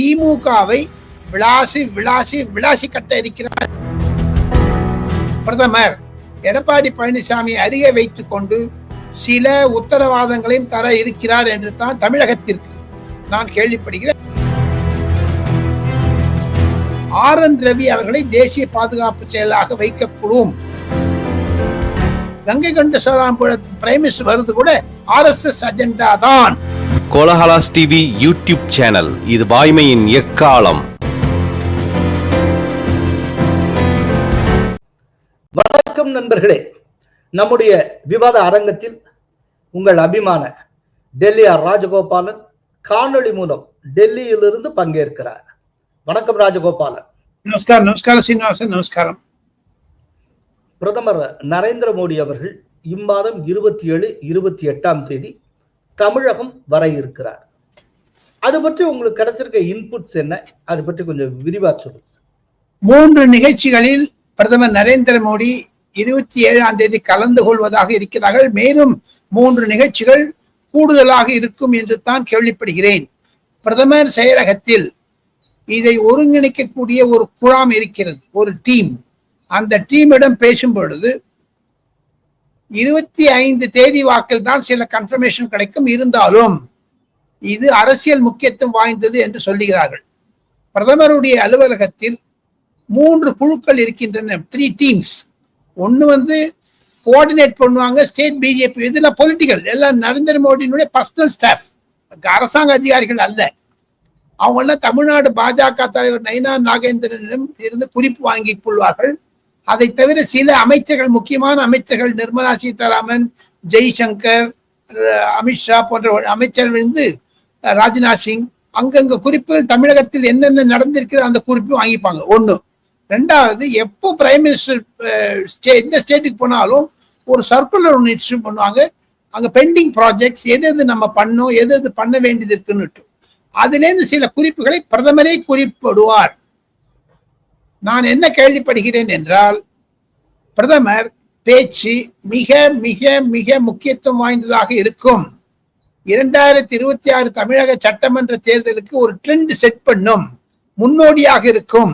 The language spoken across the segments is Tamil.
திமுகவை விளாசி விளாசி விளாசி கட்ட இருக்கிறார். பிரதமர் எடப்பாடி பழனிசாமி அருகே வைத்துக் கொண்டு சில உத்தரவாதங்களையும் தர இருக்கிறார் என்று தான் தமிழகத்திற்கு நான் கேள்விப்படுகிறேன். ஆர் என் ரவி அவர்களை தேசிய பாதுகாப்பு செயலாக வைக்கக்கூடும். கங்கை கொண்ட சோழாம்புழத்தின் பிரைம் மினிஸ்டர் வருது கூட ஆர் எஸ் எஸ் அஜெண்டா தான். கோலஹலாஸ் டிவி யூடியூப் சேனல் இது வாய்மையின் எக்காலம். வணக்கம் நண்பர்களே. நம்முடைய விவாத அரங்கத்தில் உங்கள் அபிமான டெல்லி ஆர் ராஜகோபாலன் காணொளி மூலம் டெல்லியிலிருந்து பங்கேற்கிறார். வணக்கம் ராஜகோபாலன். நமஸ்காரம் நமஸ்காரம் சீனிவாசன் நமஸ்காரம். பிரதமர் நரேந்திர மோடி அவர்கள் இம்மாதம் இருபத்தி ஏழு இருபத்தி எட்டாம் தேதி தமிழகம் வர இருக்கிறார். அது பற்றி உங்களுக்கு கிடைச்சிருக்க இன்புட்ஸ் என்ன? அது பற்றி கொஞ்சம் விரிவா சொல்லுங்க மூன்று நிகழ்ச்சிகளில் பிரதமர் நரேந்திர மோடி இருபத்தி ஏழாம் தேதி கலந்து கொள்வதாக இருக்கிறார்கள். மேலும் மூன்று நிகழ்ச்சிகள் கூடுதலாக இருக்கும் என்று தான் கேள்விப்படுகிறேன். பிரதமர் செயலகத்தில் இதை ஒருங்கிணைக்கக்கூடிய ஒரு குழாம் இருக்கிறது ஒரு டீம். அந்த டீமிடம் பேசும் பொழுது இருபத்தி ஐந்து தேதி வாக்கில் தான் சில கன்ஃபர்மேஷன் கிடைக்கும் இருந்தாலும் இது அரசியல் முக்கியத்துவம் வாய்ந்தது என்று சொல்லுகிறார்கள். பிரதமருடைய அலுவலகத்தில் மூன்று குழுக்கள் இருக்கின்றன த்ரீ டீம்ஸ் ஒன்று வந்து கோஆர்டினேட் பண்ணுவாங்க ஸ்டேட் பிஜேபி இதெல்லாம் பொலிட்டிக்கல் எல்லாம் நரேந்திர மோடியினுடைய பர்சனல் ஸ்டாஃப் அரசாங்க அதிகாரிகள் அல்ல. அவங்கெல்லாம் தமிழ்நாடு பாஜக தலைவர் நயினா நாகேந்திரனிடம் இருந்து குறிப்பு வாங்கிக் கொள்வார்கள். அதை தவிர சில அமைச்சர்கள் முக்கியமான அமைச்சர்கள் நிர்மலா சீதாராமன் ஜெய்சங்கர் அமித்ஷா போன்ற அமைச்சர்கள் இருந்து ராஜ்நாத் சிங் அங்கங்க குறிப்புகள் தமிழகத்தில் என்னென்ன நடந்திருக்கிறது அந்த குறிப்பு வாங்கிப்பாங்க. ஒண்ணு. ரெண்டாவது எப்போ பிரைம் மினிஸ்டர் ஸ்டே எந்த ஸ்டேட்டுக்கு போனாலும் ஒரு சர்க்குலர் ஒன்று இஷ்யூ பண்ணுவாங்க. அங்கே பெண்டிங் ப்ராஜெக்ட்ஸ் எது எது நம்ம பண்ணோம் எது எது பண்ண வேண்டியது இருக்குன்னு அதுலேருந்து சில குறிப்புகளை பிரதமரே குறிப்பிடுவார். நான் என்ன கேள்விப்படுகிறேன் என்றால் பிரதமர் பேச்சு மிக மிக மிக முக்கியத்துவம் வாய்ந்ததாக இருக்கும். இரண்டாயிரத்தி இருபத்தி ஆறு தமிழக சட்டமன்ற தேர்தலுக்கு ஒரு ட்ரெண்ட் செட் பண்ணும் முன்னோடியாக இருக்கும்.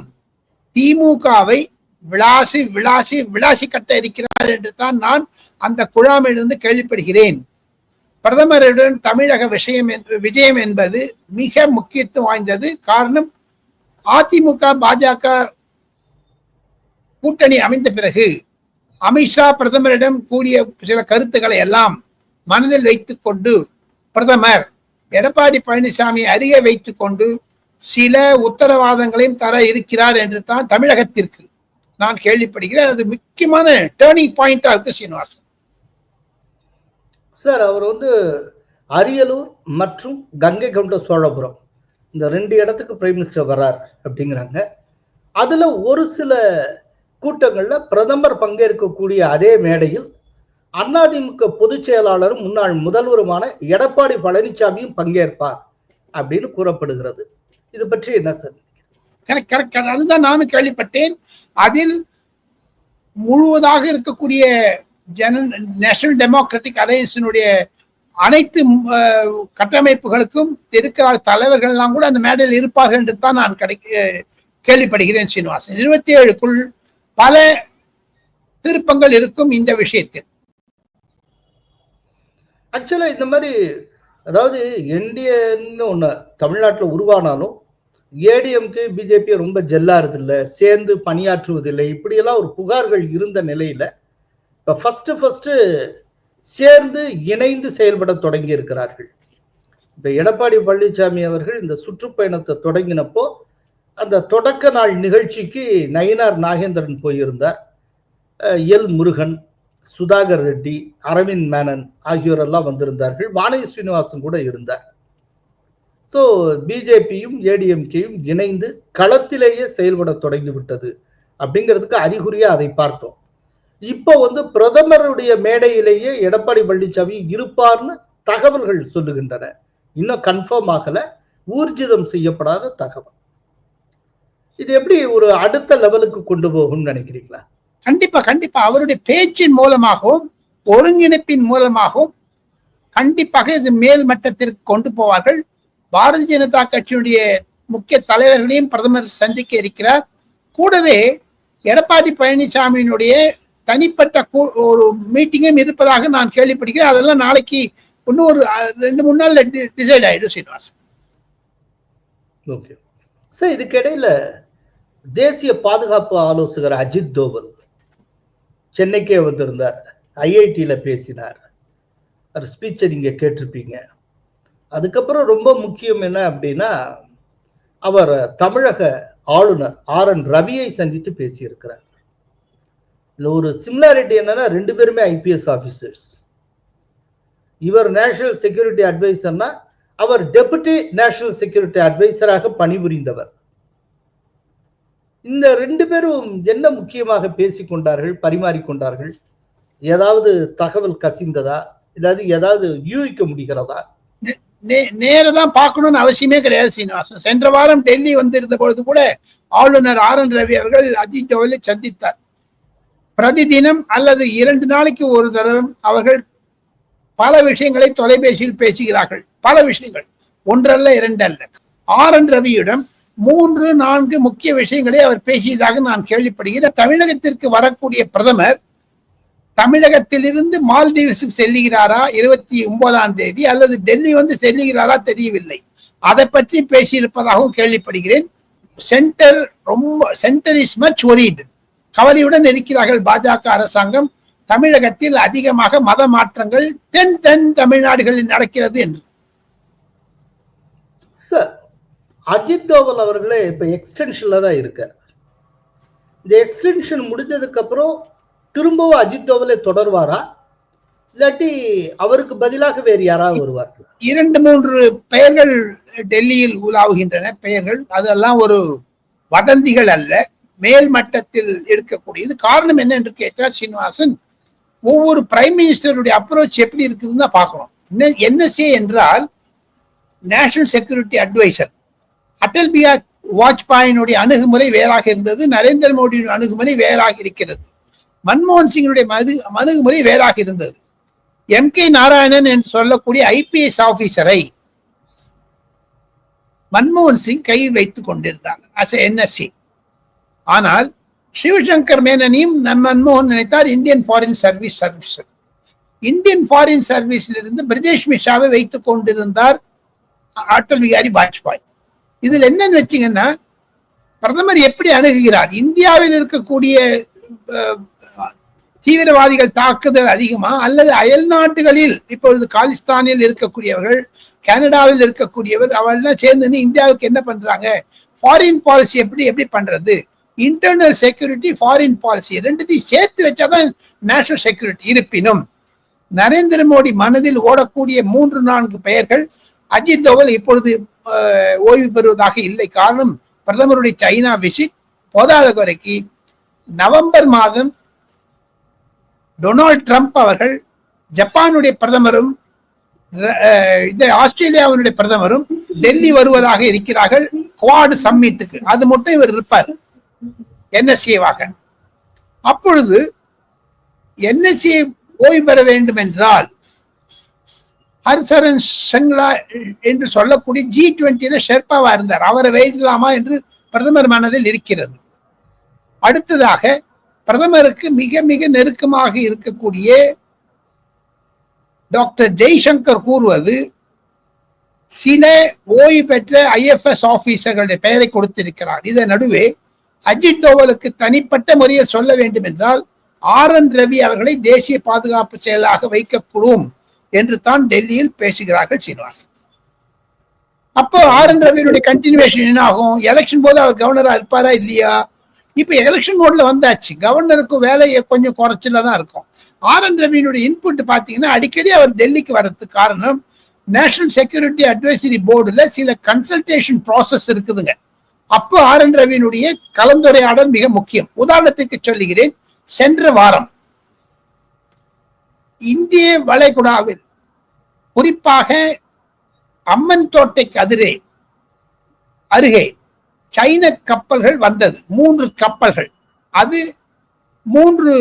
திமுகவை விளாசி விளாசி விளாசி கட்ட இருக்கிறார் என்று தான் நான் அந்த குழாமிலிருந்து கேள்விப்படுகிறேன். பிரதமருடன் தமிழக விஷயம் விஜயம் என்பது மிக முக்கியத்துவம் வாய்ந்தது. காரணம் அதிமுக பாஜக கூட்டணி அமைந்த பிறகு அமித்ஷா பிரதமரிடம் கூடிய சில கருத்துக்களை எல்லாம் மனதில் வைத்துக்கொண்டு பிரதமர் எடப்பாடி பழனிசாமி அருகே வைத்துக்கொண்டு சில உத்தரவாதங்களையும் தர இருக்கிறார் என்று தான் தமிழகத்திற்கு நான் கேள்விப்படுகிறேன். அது முக்கியமான டேர்னிங் பாயிண்டா இருக்கு சீனிவாசன். சார் அவர் வந்து அரியலூர் மற்றும் கங்கை கொண்ட சோழபுரம். இந்த ரெண்டு இடத்துக்கு பிரைம் மினிஸ்டர் வர்றார் அப்படிங்கிறாங்க. அதுல ஒரு சில கூட்டங்கள்ல பிரதமர் பங்கேற்கக்கூடிய அதே மேடையில் அதிமுக பொதுச் செயலாளரும் முன்னாள் முதல்வருமான எடப்பாடி பழனிசாமியும் பங்கேற்பார் அப்படின்னு கூறப்படுகிறது. இது பற்றி என்ன சார் கரெக்ட் கரெக்ட் அதுதான் நானும் கேள்விப்பட்டேன். அதில் முழுவதாக இருக்கக்கூடிய ஜன நேஷனல் டெமோக்ராட்டிக் அலையன்ஸினுடைய அனைத்து கட்டமைப்புகளுக்கும் இருக்கிற தலைவர்கள் எல்லாம் கூட அந்த மேடையில் இருப்பார்கள் என்று தான் நான் கிடை கேள்விப்படுகிறேன் சீனிவாசன். இருபத்தி ஏழுக்குள் பல திருப்பங்கள் இருக்கும் இந்த விஷயத்தில். ஆக்சுவலா இந்த மாதிரி அதாவது என்டிஏன்னு ஒன்று தமிழ்நாட்டில் உருவானாலும் ஏடிஎம்கே பிஜேபி ரொம்ப ஜெல்லாறது இல்லை சேர்ந்து பணியாற்றுவதில்லை இப்படியெல்லாம் ஒரு புகார்கள் இருந்த நிலையில இப்போ ஃபர்ஸ்ட் ஃபர்ஸ்ட் சேர்ந்து இணைந்து செயல்பட தொடங்கி இருக்கிறார்கள். இப்போ எடப்பாடி பழனிசாமி அவர்கள் இந்த சுற்றுப்பயணத்தை தொடங்கினப்போ அந்த தொடக்க நாள் நிகழ்ச்சிக்கு நயினார் நாகேந்திரன் போயிருந்தார். எல் முருகன் சுதாகர் ரெட்டி அரவிந்த் மேனன் ஆகியோரெல்லாம் வந்திருந்தார்கள். வானதி ஸ்ரீனிவாசன் கூட இருந்தார். ஸோ பிஜேபியும் ஏடிஎம்கேயும் இணைந்து களத்திலேயே செயல்பட தொடங்கிவிட்டது அப்படிங்கிறதுக்கு அறிகுறியா அதை பார்த்தோம். இப்போ வந்து பிரதமருடைய மேடையிலேயே எடப்பாடி பழனிசாமி இருப்பார்னு தகவல்கள் சொல்லுகின்றன. இன்னும் கன்ஃபார்ம் ஆகல. ஊர்ஜிதம் செய்யப்படாத தகவல். இது எப்படி ஒரு அடுத்த லெவலுக்கு கொண்டு போகும்னு நினைக்கிறீங்களா? கண்டிப்பா கண்டிப்பா. அவருடைய பேச்சின் மூலமாகவும் ஒருங்கிணைப்பின் மூலமாகவும் கண்டிப்பாக இது மேல் மட்டத்திற்கு கொண்டு போவார்கள். பாரதிய ஜனதா கட்சியுடைய முக்கிய தலைவர்களையும் பிரதமர் சந்திக்க இருக்கிறார். கூடவே எடப்பாடி பழனிசாமியினுடைய தனிப்பட்ட ஒரு மீட்டிங்கும் இருப்பதாக நான் கேள்விப்படுகிறேன். அதெல்லாம் நாளைக்கு இன்னும் ஒரு ரெண்டு மூணு நாள்ல டிசைட் ஆயிடும் சீனிவாஸ் ஓகே சார் இதுக்கிடையில தேசிய பாதுகாப்பு ஆலோசகர் அஜித் தோவல் சென்னைக்கே வந்திருந்தார். ஐஐடியில் பேசினார். அவர் ஸ்பீச்சை நீங்கள் கேட்டிருப்பீங்க. அதுக்கப்புறம் ரொம்ப முக்கியம் என்ன அப்படின்னா அவர் தமிழக ஆளுநர் ஆர் என் ரவியை சந்தித்து பேசியிருக்கிறார். இதில் ஒரு சிமிலாரிட்டி என்னன்னா ரெண்டு பேருமே ஐபிஎஸ் ஆஃபீஸர்ஸ் இவர் நேஷனல் செக்யூரிட்டி அட்வைசர்னா அவர் டெபுட்டி நேஷனல் செக்யூரிட்டி அட்வைசராக பணிபுரிந்தவர். இந்த ரெண்டு பேரும் என்ன முக்கியமாக பேசிக்கொண்டார்கள் பரிமாறிக்கொண்டார்கள் ஏதாவது தகவல் கசிந்ததா? ஏதாவது ஏதாவது யூகிக்க முடிகிறதா? நே- நேரதான் பார்க்கணும்னு அவசியமே கிடையாது சீனிவாசன். சென்ற வாரம் டெல்லி வந்திருந்த பொழுது கூட ஆளுநர் ஆர் என் ரவி அவர்கள் அஜித் டோவலை சந்தித்தார். பிரதிதினம் அல்லது இரண்டு நாளைக்கு ஒரு தடவை அவர்கள் பல விஷயங்களை தொலைபேசியில் பேசுகிறார்கள். பல விஷயங்கள். ஒன்றல்ல இரண்டல்ல. ஆர் என் ரவியிடம் மூன்று நான்கு முக்கிய விஷயங்களை அவர் பேசியதாக நான் கேள்விப்படுகிறேன். தமிழகத்திற்கு வரக்கூடிய பிரதமர் தமிழகத்திலிருந்து மால்தீவ்ஸுக்கு செல்லுகிறாரா? இருபத்தி ஒன்பதாம் தேதி அல்லது டெல்லி வந்து செல்லுகிறாரா தெரியவில்லை. அதை பற்றி பேசியிருப்பதாகவும் கேள்விப்படுகிறேன். சென்டர் ரொம்ப சென்டர் இஸ் மச் ஒரீடு கவலையுடன் இருக்கிறார்கள் பாஜக அரசாங்கம். தமிழகத்தில் அதிகமாக மத மாற்றங்கள் தென் தென் தமிழ்நாடுகளில் நடக்கிறது என்று. அஜித் தோவல் அவர்களே இப்ப எக்ஸ்டென்ஷன்ல தான் இருக்கார். இந்த எக்ஸ்டென்ஷன் முடிஞ்சதுக்கு அப்புறம் திரும்பவும் அஜித் தோவலே தொடர்வாரா? இல்லாட்டி அவருக்கு பதிலாக வேறு யாராவது வருவார்களா? இரண்டு மூன்று பெயர்கள் டெல்லியில் உலாவுகின்றன பெயர்கள் அதெல்லாம் ஒரு வதந்திகள் அல்ல. மேல் மட்டத்தில் இருக்கக்கூடியது. காரணம் என்ன என்று கேட்டால் சீனிவாசன் ஒவ்வொரு பிரைம் மினிஸ்டருடைய அப்ரோச் எப்படி இருக்குதுன்னு தான் பார்க்கணும். என்எஸ்ஏ என்றால் national security adviser Atal Bihari வாஜ்பாயினுடைய அணுகுமுறை வேறாக இருந்தது நரேந்திர மோடியின் அணுகுமுறை வேறாக இருக்கிறது. மன்மோகன் சிங்கினுடைய மது அணுகுமுறை வேறாக இருந்தது. எம் கே நாராயணன் என்று சொல்லக்கூடிய ஐபிஎஸ் ஆபீசரை மன்மோகன் சிங் கையில் வைத்துக் கொண்டிருந்தார் அஸ் என்எஸ்சி ஆனால் சிவசங்கர் மேனனையும் நம் மன்மோகன் நினைத்தார் Indian foreign service service Indian foreign சர்வீஸில் இருந்து பிரஜேஷ் மிஷாவை வைத்துக் கொண்டிருந்தார் அட்டல் பிகாரி வாஜ்பாய் இதில் என்னன்னு வச்சீங்கன்னா பிரதமர் எப்படி அணுகுகிறார்? இந்தியாவில் இருக்கக்கூடிய தீவிரவாதிகள் தாக்குதல் அதிகமா? அல்லது அயல் நாடுகளில் இப்பொழுது காலிஸ்தானில் இருக்கக்கூடியவர்கள் கனடாவில் இருக்கக்கூடியவர் அவள்லாம் சேர்ந்து இந்தியாவுக்கு என்ன பண்றாங்க? ஃபாரின் பாலிசி எப்படி எப்படி பண்றது? இன்டர்னல் செக்யூரிட்டி ஃபாரின் பாலிசி ரெண்டுத்தையும் சேர்த்து வச்சாதான் நேஷனல் செக்யூரிட்டி இருப்பினும் நரேந்திர மோடி மனதில் ஓடக்கூடிய மூன்று நான்கு பெயர்கள் அஜித் தோவல் இப்பொழுது ஓய்வு பெறுவதாக இல்லை. காரணம் பிரதமருடைய சைனா விசிட் போதாத குறைக்கு நவம்பர் மாதம் டொனால்ட் ட்ரம்ப் அவர்கள் ஜப்பானுடைய பிரதமரும் இந்த ஆஸ்திரேலியாவினுடைய பிரதமரும் டெல்லி வருவதாக இருக்கிறார்கள் குவாடு சம்மிட்டுக்கு. அது மட்டும் இவர் இருப்பார். என்எஸ்ஏவாக அப்பொழுது என்எஸ்ஏ ஓய்வு பெற வேண்டும் என்றால் ஹர்சரன் சங்லா என்று சொல்லக்கூடிய ஜி டுவெண்ட்டில ஷெர்பாவா இருந்தார். அவரை வேண்டலாமா என்று பிரதமர் மனதில் இருக்கிறது. அடுத்ததாக பிரதமருக்கு மிக மிக நெருக்கமாக இருக்கக்கூடிய டாக்டர் ஜெய்சங்கர் கூறுவது சில ஓய்வு பெற்ற ஐஎஃப்எஸ் ஆபீசர்களுடைய பெயரை கொடுத்திருக்கிறார். இதன் நடுவே அஜித் தோவலுக்கு தனிப்பட்ட முறையில் சொல்ல வேண்டும் என்றால் ஆர் என் ரவி அவர்களை தேசிய பாதுகாப்பு செயலாக வைக்கக்கூடும் என்று தான் டெல்லியில் பேசுகிறார்கள் சீனிவாசன். அப்போ ஆர் என் ரவியினுடைய கண்டினியூவேஷன் என்ன ஆகும் எலெக்ஷன் போது அவர் கவர்னரா இருப்பாரா இல்லையா? இப்ப எலெக்ஷன் மோட்ல வந்தாச்சு. கவர்னருக்கு வேலையை கொஞ்சம் குறைச்சல தான் இருக்கும். ஆர் என் ரவியினுடைய இன்புட் பாத்தீங்கன்னா அடிக்கடி அவர் டெல்லிக்கு வர்றதுக்கு காரணம் நேஷனல் செக்யூரிட்டி அட்வைசரி போர்டுல சில கன்சல்டேஷன் ப்ராசஸ் இருக்குதுங்க. அப்போ ஆர் என் ரவியினுடைய கலந்துரையாடல் மிக முக்கியம். உதாரணத்துக்கு சொல்லுகிறேன் சென்ற வாரம் இந்திய வளைகுடாவில் குறிப்பாக அம்மன் தோட்டை கதிரே அருகே சைன கப்பல்கள் வந்தது. மூன்று கப்பல்கள். அது மூன்று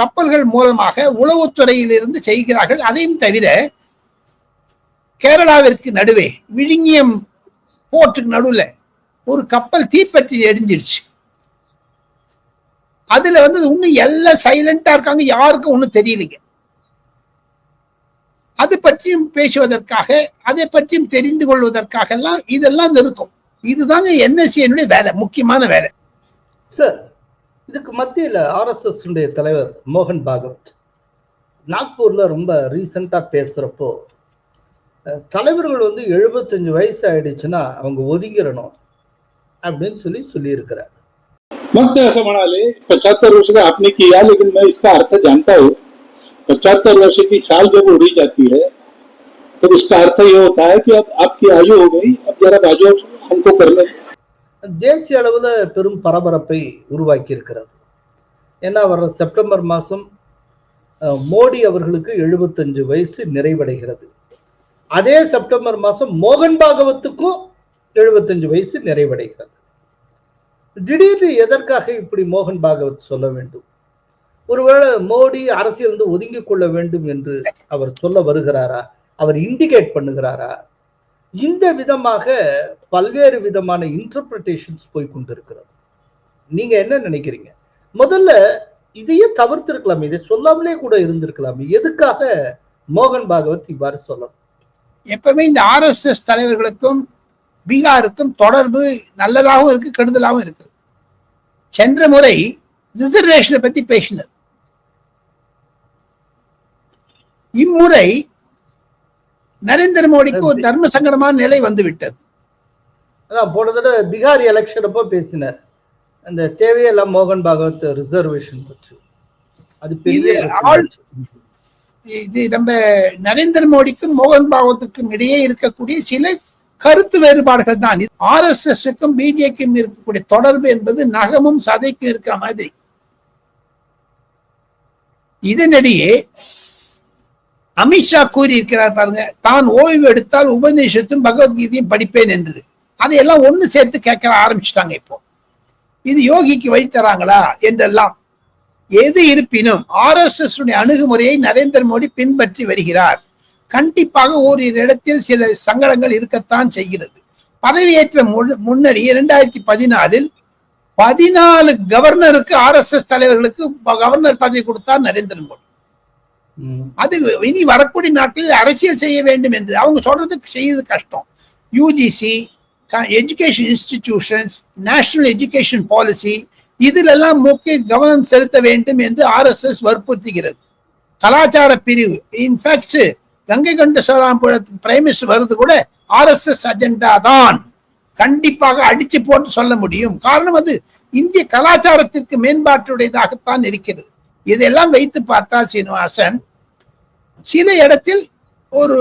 கப்பல்கள் மூலமாக உளவுத்துறையிலிருந்து செய்கிறார்கள். அதையும் தவிர கேரளாவிற்கு நடுவே விழுங்கியம் போர்ட்டுக்கு நடுவில் ஒரு கப்பல் தீப்பற்றி எரிஞ்சிடுச்சு அதுல வந்து இன்னும் எல்லாம் சைலண்டா இருக்காங்க. யாருக்கும் ஒன்றும் தெரியலைங்க. அது பற்றியும் பேசுவதற்காக அதை பற்றியும் தெரிந்து கொள்வதற்காக எல்லாம் இதெல்லாம் இருக்கும். இதுதாங்க என்எஸ்சியினுடைய வேலை முக்கியமான வேலை. சார் இதுக்கு மத்தியில் ஆர்எஸ்எஸ் தலைவர் மோகன் பாகவத் நாக்பூர்ல ரொம்ப ரீசண்டா பேசுறப்போ தலைவர்கள் வந்து 75 வயசு ஆயிடுச்சுன்னா அவங்க ஒதுங்கிடணும். அப்படின்னு சொல்லி சொல்லியிருக்கிறார் मग ते असं म्हणाले पचहत्तर वर्ष का आपने किया लेकिन मैं इसका अर्थ जानता हूँ पचहत्तर वर्ष की साल जब उड़ी जाती है तो उसका अर्थ ये होता है कि अब आपकी आयु हो गई अब जरा बाजू हमको करने दो। தேசிய அளவுல பெரும் பரபரப்பை உருவாக்கி இருக்கிறது ஏன்னா வர்ற செப்டம்பர் மாசம் அஹ், மோடி அவர்களுக்கு 75 வயசு நிறைவடைகிறது அதே செப்டம்பர் மாசம் மோகன் பாகவத்துக்கும் 75 வயசு நிறைவடைகிறது. திடீர்னு எதற்காக இப்படி மோகன் பாகவத் சொல்ல வேண்டும்? ஒருவேளை மோடி அரசியல் இருந்து ஒதுங்கிக் கொள்ள வேண்டும் என்று அவர் சொல்ல வருகிறாரா? அவர் இண்டிகேட் பண்ணுகிறாரா? இந்த விதமாக பல்வேறு விதமான இன்டர்பிரிட்டேஷன்ஸ் போய் கொண்டிருக்கிறது. நீங்க என்ன நினைக்கிறீங்க? முதல்ல இதையே தவிர்த்திருக்கலாமே. இதை சொல்லாமலே கூட இருந்திருக்கலாம். எதுக்காக மோகன் பாகவத் இவ்வாறு சொல்லணும்? எப்பவுமே இந்த ஆர்எஸ்எஸ் தலைவர்களுக்கும் பீகாருக்கும் தொடர்பு நல்லதாகவும் இருக்கு கெடுதலாகவும் இருக்கு. சென்ற முறை ரிசர்வேஷனை பத்தி பேசினார். இம்முறை நரேந்திர மோடிக்கு ஒரு தர்ம சங்கடமான நிலை வந்து விட்டது. அதான் போன தடவை பீகார் எலெக்ஷன் அப்போ பேசினார். அந்த தேவையெல்லாம் மோகன் பாகவத் ரிசர்வேஷன் பற்றி. அது இது. இது நம்ம நரேந்திர மோடிக்கும் மோகன் பாகவத்துக்கும் இடையே இருக்கக்கூடிய சில கருத்து வேறுபாடுகள் தான். ஆர் எஸ் எஸ்க்கும் பிஜேபிக்கும் இருக்கக்கூடிய தொடர்பு என்பது நகமும் சதைக்கும் இருக்க மாதிரி. இதனிடையே அமித்ஷா கூறியிருக்கிறார் பாருங்க தான் ஓய்வு எடுத்தால் உபநிஷத்தும் பகவத்கீதையும் படிப்பேன் என்று. அதையெல்லாம் ஒண்ணு சேர்த்து கேட்க ஆரம்பிச்சிட்டாங்க இப்போ. இது யோகிக்கு வழி தராங்களா என்றெல்லாம். எது இருப்பினும் ஆர்எஸ்எஸ் அணுகுமுறையை நரேந்திர மோடி பின்பற்றி வருகிறார். கண்டிப்பாக ஓரிரு இடத்தில் சில சங்கடங்கள் இருக்கத்தான் செய்கிறது. பதவியேற்ற முன்- முன்னாடி இரண்டாயிரத்தி பதினாலில் பதினாலு கவர்னருக்கு ஆர்எஸ்எஸ் தலைவர்களுக்கு ப- கவர்னர் பதவி கொடுத்தார் நரேந்திர மோடி. அது இனி வரக்கூடிய நாட்களில் அரசியல் செய்ய வேண்டும் என்று அவங்க சொல்றதுக்கு செய்யறது கஷ்டம். UGC education institutions national education policy இதிலெல்லாம் முக்கிய கவனம் செலுத்த வேண்டும் என்று ஆர்எஸ்எஸ் வற்புறுத்துகிறது. கலாச்சார பிரிவு இன்ஃபேக்ட் கங்கை கண்ட சோழாம்புரத்துக்கு பிரைம் மினிஸ்டர் வருது கூட ஆர்எஸ்எஸ் அஜெண்டா தான். கண்டிப்பாக அடிச்சு போட்டு சொல்ல முடியும். காரணம் அது இந்திய கலாச்சாரத்திற்கு மேம்பாட்டுடையதாகத்தான் இருக்கிறது. இதெல்லாம் வைத்து பார்த்தால் சீனிவாசன் சில இடத்தில் ஒரு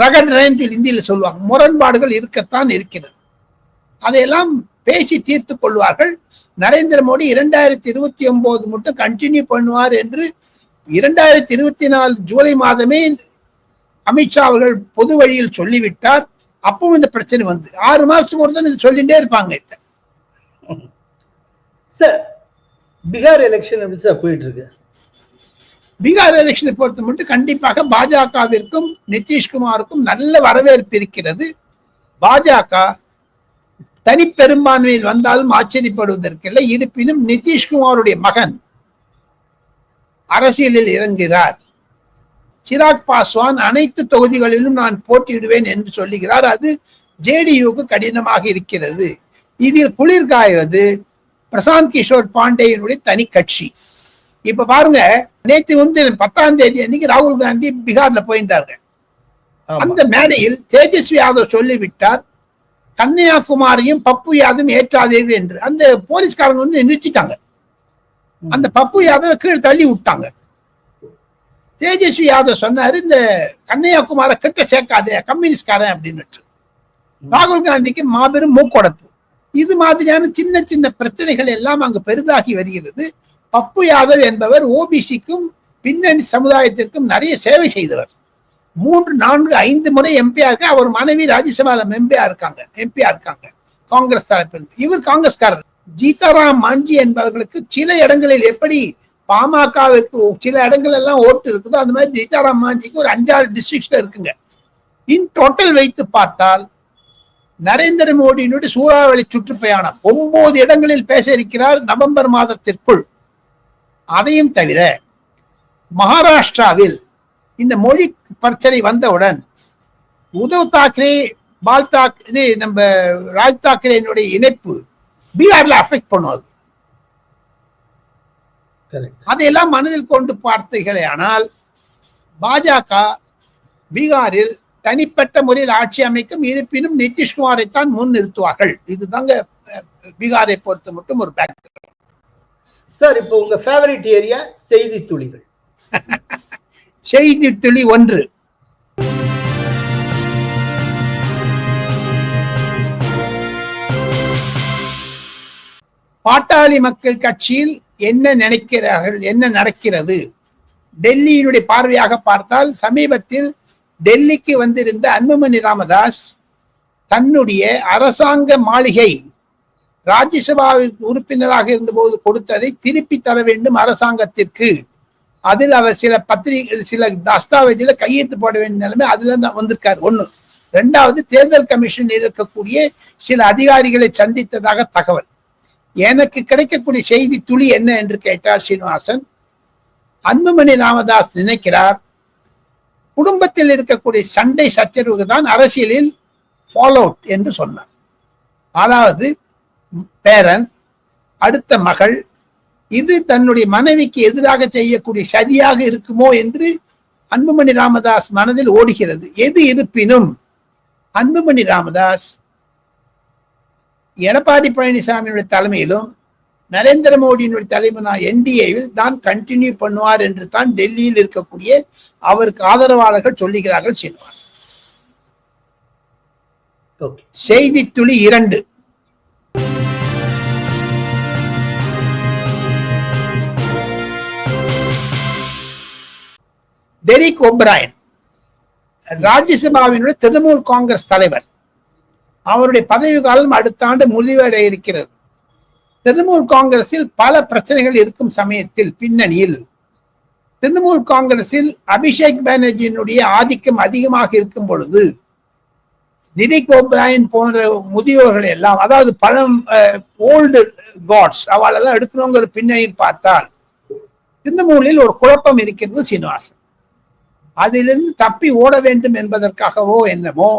ரகட்ரேன் இந்தியில் சொல்லுவாங்க. முரண்பாடுகள் இருக்கத்தான் இருக்கிறது. அதையெல்லாம் பேசி தீர்த்து கொள்வார்கள். நரேந்திர மோடி இரண்டாயிரத்தி இருபத்தி ஒன்பது மட்டும் கண்டினியூ பண்ணுவார் என்று இரண்டாயிரத்தி இருபத்தி நாலு ஜூலை மாதமே அமித்ஷா அவர்கள் பொது வழியில் சொல்லிவிட்டார். அப்பவும் இந்த பிரச்சனை வந்து. ஆறு மாசத்துக்கு ஒரு தான் சொல்லிட்டே இருப்பாங்க. சார் பீகார் எலெக்ஷன் எப்படி சார் போயிட்டு இருக்கு பீகார் எலெக்ஷனை பொறுத்த மட்டும் கண்டிப்பாக பாஜகவிற்கும் நிதிஷ்குமாருக்கும் நல்ல வரவேற்பு இருக்கிறது. பாஜக தனிப்பெரும்பான்மையில் வந்தாலும் ஆச்சரியப்படுவதற்கில்லை. இருப்பினும் நிதிஷ்குமாருடைய மகன் அரசியலில் இறங்குகிறார். சிராக் பாஸ்வான் அனைத்து தொகுதிகளிலும் நான் போட்டியிடுவேன் என்று சொல்லுகிறார். அது ஜேடியுக்கு கடினமாக இருக்கிறது. இதில் குளிர் காய்வது பிரசாந்த் கிஷோர் பாண்டேயினுடைய தனி கட்சி. இப்ப பாருங்க நேத்து வந்து பத்தாம் தேதி அன்னைக்கு ராகுல் காந்தி பீகார்ல போயிருந்தாருங்க ஆமா. அந்த மேடையில் தேஜஸ்வி யாதவ் சொல்லிவிட்டார் கன்னியாகுமரியும் பப்பு யாதவும் ஏற்றாதீர்கள் என்று. அந்த போலீஸ்காரங்க வந்து நிறுத்திட்டாங்க. அந்த பப்பு யாதவ கீழே தள்ளி விட்டாங்க. தேஜஸ்வி யாதவ் சொன்னாரு இந்த கன்னியாகுமார கிட்ட சேர்க்காதே கம்யூனிஸ்ட்காரன் அப்படின்னுட்டு. ராகுல் காந்திக்கு மாபெரும் மூக்கொடப்பு. இது மாதிரியான சின்ன சின்ன பிரச்சனைகள் எல்லாம் அங்கு பெரிதாகி வருகிறது. பப்பு யாதவ் என்பவர் ஓபிசிக்கும் பின்னணி சமுதாயத்திற்கும் நிறைய சேவை செய்தவர். மூன்று நான்கு ஐந்து முறை எம்பியா இருக்க அவர் மனைவி ராஜ்யசபால எம்பியா இருக்காங்க. எம்பியா இருக்காங்க. காங்கிரஸ் தரப்பிலிருந்து. இவர் காங்கிரஸ்காரர். ஜீதாராம் மாஞ்சி என்பவர்களுக்கு சில இடங்களில் எப்படி பாமகவிற்கு சில இடங்கள் எல்லாம் ஓட்டு இருக்குதோ. அந்த மாதிரி ஜீதாராம் மாஞ்சிக்கு ஒரு அஞ்சாறு டிஸ்ட்ரிக்ட்ல இருக்குங்க. இன் டோட்டல் வைத்து பார்த்தால் நரேந்திர மோடியினுடைய சூறாவளி சுற்றுப்பயணம் ஒன்பது இடங்களில் பேச இருக்கிறார் நவம்பர் மாதத்திற்குள். அதையும் தவிர மகாராஷ்டிராவில் இந்த மொழி பிரச்சனை வந்தவுடன் உத்தவ் தாக்கரே பால் தாக் இது நம்ம ராஜ் தாக்கரேனுடைய இணைப்பு பீகார்ல அஃபெக்ட் பண்ணும் அதையெல்லாம் மனதில் கொண்டு பார்த்தீர்களே ஆனால் பாஜக பீகாரில் தனிப்பட்ட முறையில் ஆட்சி அமைக்கும் இருப்பினும் நிதிஷ்குமாரை தான் முன் நிறுத்துவார்கள் இதுதாங்க பீகாரை பொறுத்த மட்டும் ஒரு பேக் சார் இப்போ உங்க ஃபேவரட் ஏரியா செய்தி துளிகள். செய்தி துளி ஒன்று. பாட்டாளி மக்கள் கட்சியில் என்ன நினைக்கிறார்கள் என்ன நடக்கிறது? டெல்லியினுடைய பார்வையாக பார்த்தால் சமீபத்தில் டெல்லிக்கு வந்திருந்த அன்புமணி ராமதாஸ் தன்னுடைய அரசாங்க மாளிகை ராஜ்யசபா உறுப்பினராக இருந்தபோது கொடுத்ததை திருப்பி தர வேண்டும் அரசாங்கத்திற்கு. அதில் அவர் சில பத்திரிகை சில தஸ்தாவேஜில் கையெழுத்து போட வேண்டிய நிலைமை அதுல தான் ஒன்று ரெண்டாவது தேர்தல் கமிஷன் இருக்கக்கூடிய சில அதிகாரிகளை சந்தித்ததாக தகவல். எனக்கு கிடைக்கக்கூடிய செய்தி துளி என்ன என்று கேட்டார் சீனிவாசன். அன்புமணி ராமதாஸ் நினைக்கிறார் குடும்பத்தில் இருக்கக்கூடிய சண்டை சச்சரவுக்கு தான் அரசியலில் ஃபாலோ அவுட் என்று சொன்னார். அதாவது பேரன் அடுத்த மகள் இது தன்னுடைய மனைவிக்கு எதிராக செய்யக்கூடிய சதியாக இருக்குமோ என்று அன்புமணி ராமதாஸ் மனதில் ஓடுகிறது. எது இருப்பினும் அன்புமணி ராமதாஸ் எடப்பாடி பழனிசாமியினுடைய தலைமையிலும் நரேந்திர மோடியினுடைய தலைமையிலான என்டிஏவில் தான் கண்டினியூ பண்ணுவார் என்று தான் டெல்லியில் இருக்கக்கூடிய அவருக்கு ஆதரவாளர்கள் சொல்லுகிறார்கள் ஓகே. செய்தி துளி இரண்டு. டெரிக் ஒப்ராயன் ராஜ்யசபாவினுடைய திரிணாமுல் காங்கிரஸ் தலைவர். அவருடைய பதவி காலம் அடுத்த ஆண்டு முடிவடைய இருக்கிறது. திரிணாமுல் காங்கிரஸில் பல பிரச்சனைகள் இருக்கும் சமயத்தில் பின்னணியில் திரிணாமுல் காங்கிரஸில் அபிஷேக் பானர்ஜியினுடைய ஆதிக்கம் அதிகமாக இருக்கும் பொழுது திலீப் ஓப்ராயன் போன்ற முதியோர்கள் எல்லாம் அதாவது பழம் ஓல்டு காட்ஸ் அவளெல்லாம் எடுக்கணுங்கிற பின்னணியில் பார்த்தால் திரிணமூலில் ஒரு குழப்பம் இருக்கிறது சீனிவாசன். அதிலிருந்து தப்பி ஓட வேண்டும் என்பதற்காகவோ என்னமோ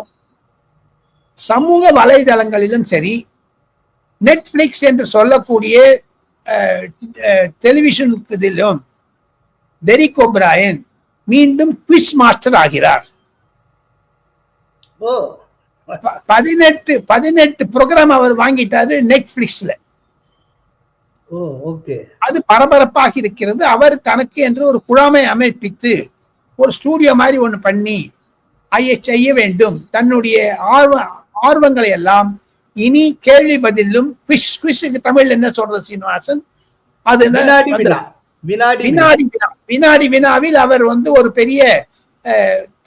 சமூக வலைதளங்களிலும் சரி நெட்ஃபிளிக்ஸ் என்று சொல்லக்கூடிய டெலிவிஷன் இதிலும் டெரிக் ஓப்ராயன் மீண்டும் குவிஸ் மாஸ்டர் ஆகிறார். ஓ. பதினெட்டு பதினெட்டு ப்ரோக்ராம் அவர் வாங்கிட்டாரு நெட்ஃபிளிக்ஸ்ல ஓ ஓகே. அது பரபரப்பாக இருக்கிறது. அவர் தனக்கு என்று ஒரு குழாமை அமைப்பித்து ஒரு ஸ்டூடியோ மாதிரி ஒண்ணு பண்ணி ஐய செய்ய வேண்டும். தன்னுடைய ஆர்வ ஆர்வங்களை எல்லாம் இனி கேள்வி பதிலும் குவிஸ் குவிஸுக்கு தமிழ் என்ன சொல்றது சீனிவாசன்? அது வினாடி வினா. வினாடி வினா. வினாடி வினா. வினாடி வினாவில் அவர் வந்து ஒரு பெரிய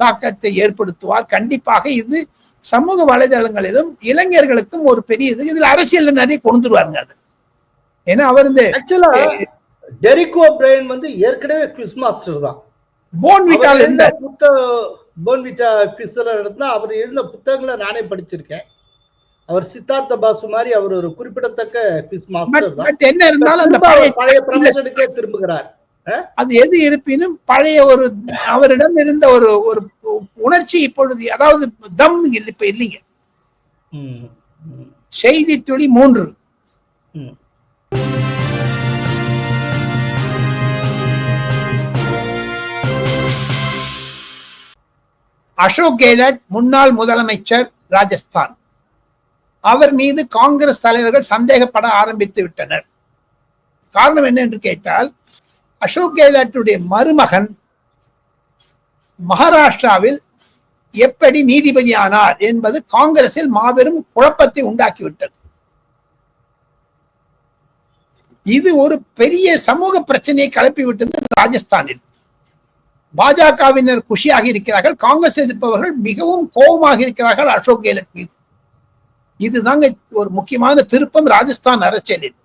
தாக்கத்தை ஏற்படுத்துவார். கண்டிப்பாக இது சமூக வலைதளங்களிலும் இளைஞர்களுக்கும் ஒரு பெரிய இது. இதுல அரசியல் நிறைய கொண்டுருவாருங்க அது. ஏன்னா அவர் இந்த டெரிகோ பிரைன் வந்து ஏற்கனவே குவிஸ் மாஸ்டர் தான் போன் விட்டால் இருந்தார். போன்விட்டா குவிஸ்ல இருந்தா அவர் எழுதின புத்தகங்களை நானே படிச்சிருக்கேன். அவர் சித்தார்த்த பாசு மாதிரி அவர் ஒரு குறிப்பிடத்தக்க பட் மாஸ்டர் தான். என்ன இருந்தாலும் அந்த பழைய ப்ரொஃபஷனுக்கே திரும்புகிறார். அது எது இருப்பினும் பழைய ஒரு அவரிடம் இருந்த ஒரு ஒரு உணர்ச்சி இப்பொழுது அதாவது தம் இல்ல இப்ப இல்லைங்க. செய்தி துளி மூன்று. அசோக் கெய்லட் முன்னாள் முதலமைச்சர் ராஜஸ்தான். அவர் மீது காங்கிரஸ் தலைவர்கள் சந்தேகப்பட ஆரம்பித்து விட்டனர். காரணம் என்ன என்று கேட்டால் அசோக் கெய்லட்டுடைய மருமகன் மகாராஷ்டிராவில் எப்படி நீதிபதி ஆனார் என்பது காங்கிரஸில் மாபெரும் குழப்பத்தை உண்டாக்கிவிட்டது. இது ஒரு பெரிய சமூக பிரச்சனையை கிளப்பிவிட்டது ராஜஸ்தானில். பாஜகவினர் குஷியாக இருக்கிறார்கள் காங்கிரஸ் எதிர்ப்பவர்கள் மிகவும் கோபமாக இருக்கிறார்கள் அசோக் கெஹ்லட் மீது. இதுதாங்க ஒரு முக்கியமான திருப்பம் ராஜஸ்தான் அரசியலில்.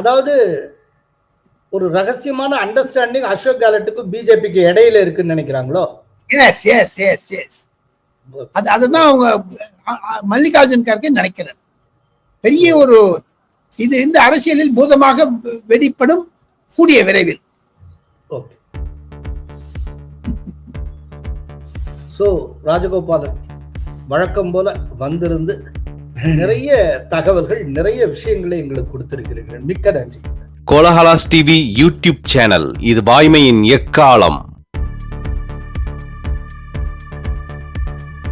அதாவது ஒரு ரகசியமான அண்டர்ஸ்டாண்டிங் அசோக் கெலட்டுக்கும் பிஜேபிக்கு இடையில இருக்குன்னு நினைக்கிறாங்களோ? எஸ் எஸ் எஸ் எஸ் அது அதுதான் அவங்க மல்லிகார்ஜுன் கார்கே நினைக்கிறார். பெரிய ஒரு இது இந்த அரசியலில் பூதமாக வெடிப்படும் கூடிய விரைவில். ஓகே சோ ராஜகோபாலன் வழக்கம் போல வந்திருந்து நிறைய தகவல்கள் நிறைய விஷயங்களை எங்களுக்கு கொடுத்திருக்கிறீர்கள். மிக்க நன்றி. கோலஹலாஸ் டிவி யூடியூப் சேனல் இது வாய்மையின் எக்காலம்.